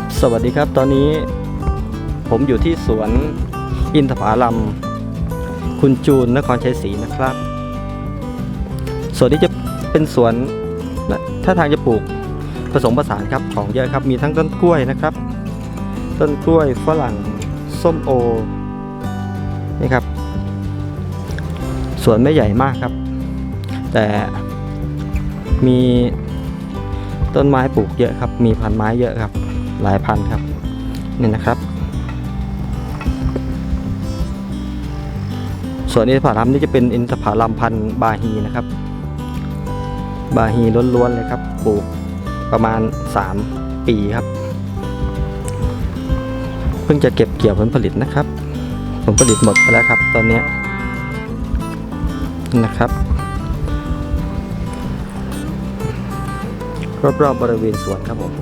ครับสวัสดีครับตอนนี้ผมอยู่ที่สวนอินทผลัมคุณจูนนครชัยศรีนะครับสวนนี้จะเป็นสวนถ้าทางจะปลูกผสมผสานครับของเยอะครับมีทั้งต้นกล้วยนะครับ ต้นกล้วยฝรั่งส้มโอนี่ครับสวนไม่ใหญ่มากครับ แต่มีต้นไม้ปลูกเยอะครับ มีพันไม้เยอะครับ หลายพันครับนี่นะครับส่วนอินทผลัมนี่จะเป็นอินทผลัมพันธุ์บาฮีนะครับ บาฮีล้วนๆเลยครับปลูกประมาณ 3 ปีครับ เพิ่งจะเก็บเกี่ยวผลผลิตนะครับ ผลผลิตหมดไปแล้วครับ ตอนนี้นะครับรอบๆบริเวณสวนครับผม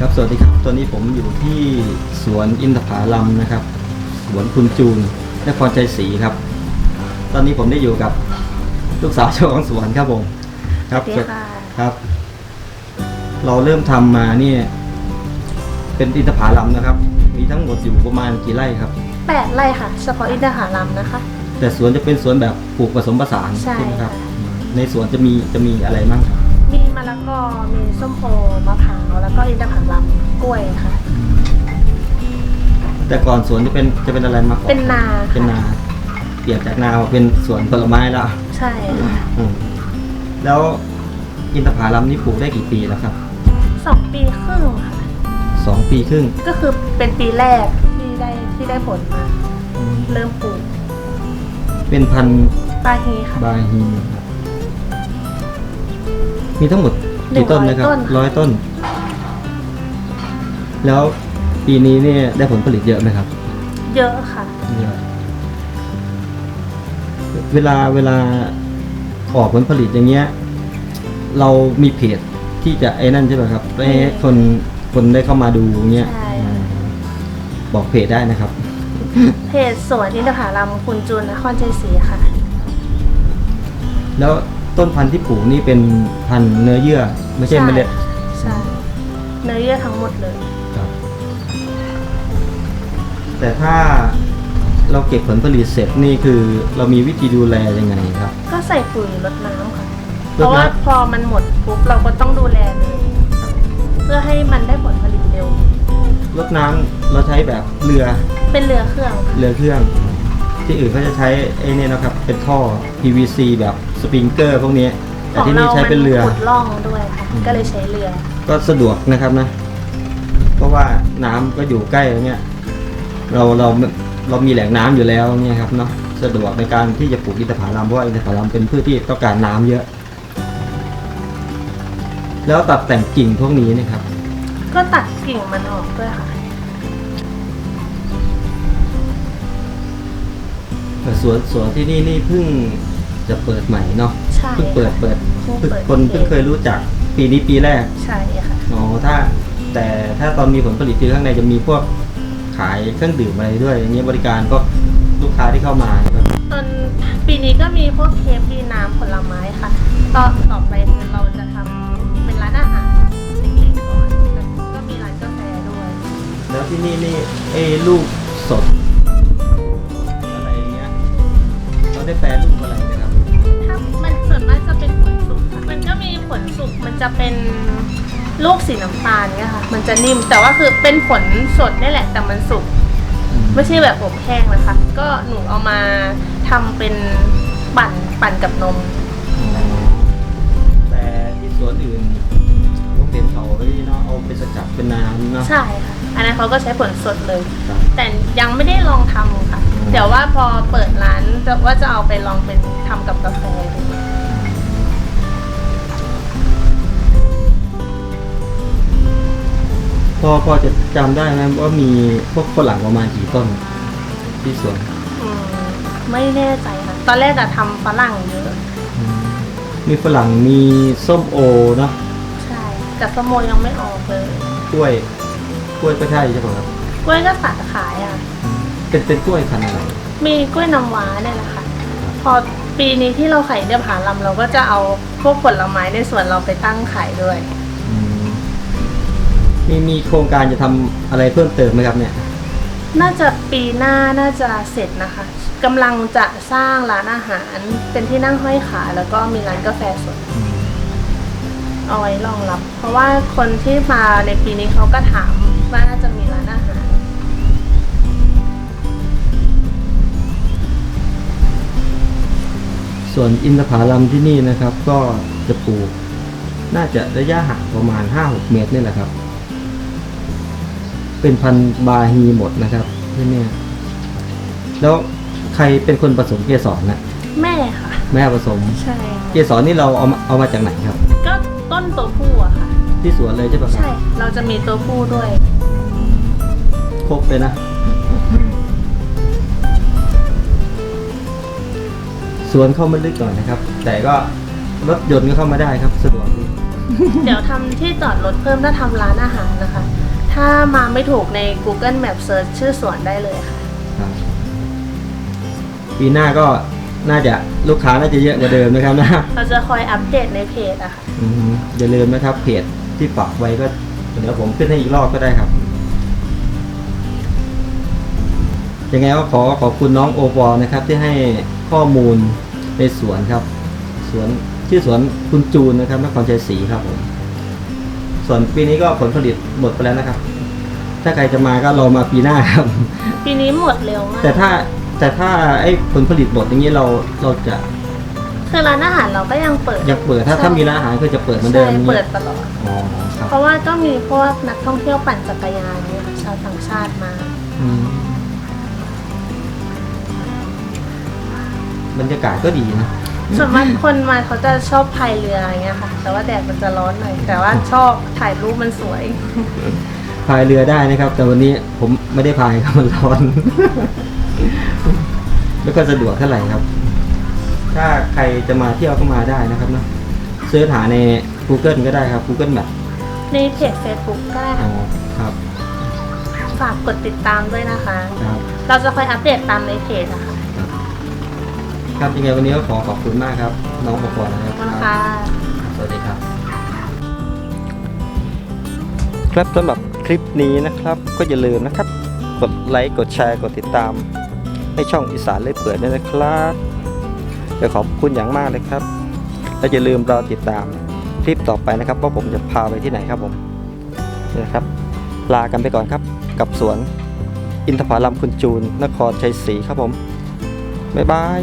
ครับ สวัสดีครับ ตอนนี้ผมอยู่ที่สวนอินทผลัมนะครับ สวนคุณจูนนครชัยศรีครับ ตอนนี้ผมได้อยู่กับลูกสาวเจ้าของสวนครับผม ครับสวัสดีค่ะ ครับ เราเริ่มทำมาเนี่ย เป็นอินทผลัมนะครับ มีทั้งหมดอยู่ประมาณกี่ไร่ครับ แปดไร่ค่ะ เฉพาะอินทผลัมนะคะ แต่สวนจะเป็นสวนแบบปลูกผสมผสานใช่ไหมครับ ค่ะ ในสวนจะมีจะมีอะไรบ้างครับ มีมะ ลัมกล้วยค่ะ แต่ก่อนสวนจะเป็นจะเป็นอะไรมาก่อนเป็นนาเป็นนาค่ะเปลี่ยนจากนามาเป็นสวนผลไม้แล้วใช่ค่ะอืมแล้วอินทผลัมนี่ปลูกได้กี่ปีแล้วครับสองปีครึ่งค่ะ สองปีครึ่งก็คือเป็นปีแรกที่ได้ที่ได้ผลมาเริ่มปลูกเป็นพันธุ์ปาฮีค่ะ บาฮีครับมีทั้งหมดกี่ต้นนะครับหนึ่งร้ร้ออยยต้ต้นน แล้วปีนี้เนี่ยได้ผลผลิตเยอะไหมครับเยอะค่ะ เยอะเวลาเวลาออกผลผลิตอย่างเงี้ย เรามีเพจที่จะไอ้นั่นใช่ไหมครับให้คนคนได้เข้ามาดูเงี้ยใช่อืมบอกเพจได้นะครับ เพจสวนอินทผลัมคุณจูนนครชัยศรีค่ะ แล้วต้นพันธุ์ที่ปลูกนี่เป็นพันธุ์เนื้อเยื่อ ไม่ใช่เมล็ดใช่เนื้อเยื่อทั้งหมดเลยครับ แต่ถ้าเราเก็บผลผลิตเสร็จนี่คือเรามีวิธีดูแลยังไงครับ ก็ใส่ปุ๋ยรดน้ำค่ะรดน้ำเพราะว่าพอมันหมดปุ๊บเราก็ต้องดูแลเลยเพื่อให้มันได้ผลผลิตเร็วรดน้ำเราใช้แบบเรือเป็นเรือเครื่องค่ะเรือเครื่อง ที่อื่นเขาจะใช้ไอ้เนี่ยนะครับ เป็นท่อ PVC แบบสปริงเกอร์พวกนี้ แต่ที่นี่ใช้เป็นเรือ ขุดล่องด้วยค่ะอืมก็เลยใช้เรือ ก็สะดวกนะครับนะ เพราะว่าน้ำก็อยู่ใกล้แล้วเนี่ย เราเราเรามีแหล่งน้ำอยู่แล้วเนี่ยครับเนาะสะดวกในการที่จะปลูกอินทผลัมเพราะว่าอินทผลัมเป็นพืชที่ต้องการน้ำเยอะ แล้วตัดแต่งกิ่งพวกนี้นะครับ ก็ตัดกิ่งมันออกด้วยค่ะแต่สวนสวนที่นี่นี่เพิ่งจะเปิดใหม่เนาะใช่เพิ่งเปิดเปิดเพิ่งเพิ่งเปิดคนเพิ่งเคยรู้จักปีนี้ปีแรก ใช่ค่ะอ๋อถ้าแต่ถ้าตอนมีผลผลิตคือข้างในจะมีพวก ขายเครื่องดื่มอะไรด้วยอย่างเงี้ยบริการพวกลูกค้าที่เข้ามาครับตอนปีนี้ก็มีพวกเทปดีน้ำผลไม้ค่ะต่อต่อไปคือเราจะทำเป็นร้านอาหารเล็กๆก่อนแล้วก็มีร้านกาแฟด้วย แล้วที่นี่นี่ไอ้ลูกสด อะไรอย่างเงี้ยเขาได้แปรรูปอะไรไหมครับถ้ามันส่วนมากจะเป็นผลสุกค่ะมันก็มีผลสุกมันจะเป็น ลูกสีน้ำตาลเนี่ยค่ะ มันจะนิ่ม แต่ว่าคือเป็นผลสดนี่แหละ แต่มันสุก ไม่ใช่แบบอบแห้งนะคะ ก็หนูเอามาทำเป็นปั่นปั่นกับนม แต่ที่สวนอื่นผมเห็นเขาไอ้เนาะเอาไปสกัดเป็นน้ำเนาะ ใช่ค่ะ อันนั้นเขาก็ใช้ผลสดเลย ครับแต่ยังไม่ได้ลองทำค่ะอืมเดี๋ยวว่าพอเปิดร้านจะว่าจะเอาไปลองเป็นทำกับกาแฟดู พอพอจะจำได้ไหมว่ามีพวกฝรั่งประมาณกี่ต้นที่สวนอืมไม่แน่ใจค่ะ ตอนแรกอะทำฝรั่งเยอะมีฝรั่งมีส้มโอเนาะใช่ แต่สโมยังไม่ออกเลยกล้วยกล้วยก็ใช่ใช่ป่ะครับกล้วยก็ตัดขายอะอืเป็นเป็นกล้วยพันธุ์อะไรมีกล้วยน้ำว้าเนี่ยแหละค่ะ พอปีนี้ที่เราขายเดียผาลำเราก็จะเอาพวกผลไม้ในสวนเราไปตั้งขายด้วยอืม มีมีโครงการจะทำอะไรเพิ่มเติมไหมครับเนี่ย น่าจะปีหน้าน่าจะเสร็จนะคะกำลังจะสร้างร้านอาหารเป็นที่นั่งห้อยขา แล้วก็มีร้านกาแฟสดเอาไว้รองรับ เพราะว่าคนที่มาในปีนี้เขาก็ถามว่าน่าจะมีร้านอาหาร ส่วนอินทผลัมที่นี่นะครับ ก็จะปลูก น่าจะระยะห่างประมาณ 5-6 เมตรนี่แหละครับ เป็นพันธุ์บาฮีหมดนะครับที่เนี่ย แล้วใครเป็นคนผสมเกสรนะแม่ค่ะ แม่ผสม ใช่ เกสรนี่เราเอามาเอามาจากไหนครับ ก็ต้นตัวผู้อะค่ะ ที่สวนเลยใช่ปะครับใช่ เราจะมีตัวผู้ด้วย ครบเลยนะ สวนเข้ามาลึกหน่อยนะครับ แต่ก็รถยนต์ก็เข้ามาได้ครับสะดวกดี เดี๋ยวทำที่จอดรถเพิ่มถ้าทำร้านอาหารนะคะ ถ้ามาไม่ถูกใน Google Map Search ชื่อสวนได้เลยค่ะ ครับปีหน้าก็น่าจะลูกค้าน่าจะเยอะกว่าเดิมนะครับนะเราจะคอยอัปเดตในเพจอะค่ะ อืมอย่าลืมนะครับเพจที่ปักไว้ก็เดี๋ยวผมขึ้นให้อีกรอบก็ได้ครับยังไงก็ขอขอบคุณน้องโอปอลนะครับ ที่ให้ข้อมูลในสวนครับ สวนชื่อสวนคุณจูนนะครับนครชัยศรีครับผม ส่วนปีนี้ก็ผลผลิตหมดไปแล้วนะครับ ถ้าใครจะมาก็รอมาปีหน้าครับ ปีนี้หมดเร็วมากแต่ถ้าแต่ถ้าไอ้ผลผลิตหมดอย่างนี้เราเราจะคือร้านอาหารเราก็ยังเปิดยังเปิดถ้าใช่ถ้ามีร้านอาหารก็จะเปิดเหมือนเดิมใช่อย่างเปินี้ดตลอด อ๋อครับเพราะว่าก็มีพวกนักท่องเที่ยวปั่นจักรยานเนี่ยค่ะชาวต่างชาติมา อืมบรรยากาศก็ดีนะ ส่วนมากคนมาเขาจะชอบพายเรืออย่างเงี้ยค่ะ แต่ว่าแดดมันจะร้อนหน่อย แต่ว่าชอบถ่ายรูปมันสวย พายเรือได้นะครับ แต่วันนี้ผมไม่ได้พายครับมันร้อน ไม่ค่อยสะดวกเท่าไหร่ครับ ถ้าใครจะมาเที่ยวก็มาได้นะครับเนอะเสิร์ชหาใน Google ก็ได้ครับ Google Map ในเพจ Facebook ก็ได้อ๋อค่ะครับ ฝากกดติดตามด้วยนะคะ ครับ เราจะคอยอัปเดตตามในเพจนะคะ ครับยังไงวันนี้ก็ขอขอบคุณมากครับ น้องปอปอนะครับขอบคุณค่ะสวัสดีครับ ครับสำหรับคลิปนี้นะครับ ก็อย่าลืมนะครับ กดไลค์กดแชร์กดติดตาม ให้ช่องอีสานเล่อยเปิดด้วยนะครับเดี๋ยวขอบคุณอย่างมากเลยครับ และอย่าลืมรอติดตามคลิปต่อไปนะครับ ว่าผมจะพาไปที่ไหนครับผมนี่นะครับ ลากันไปก่อนครับ กับสวนอินทผลัมคุณจูน นครชัยศรีครับผม บ๊ายบาย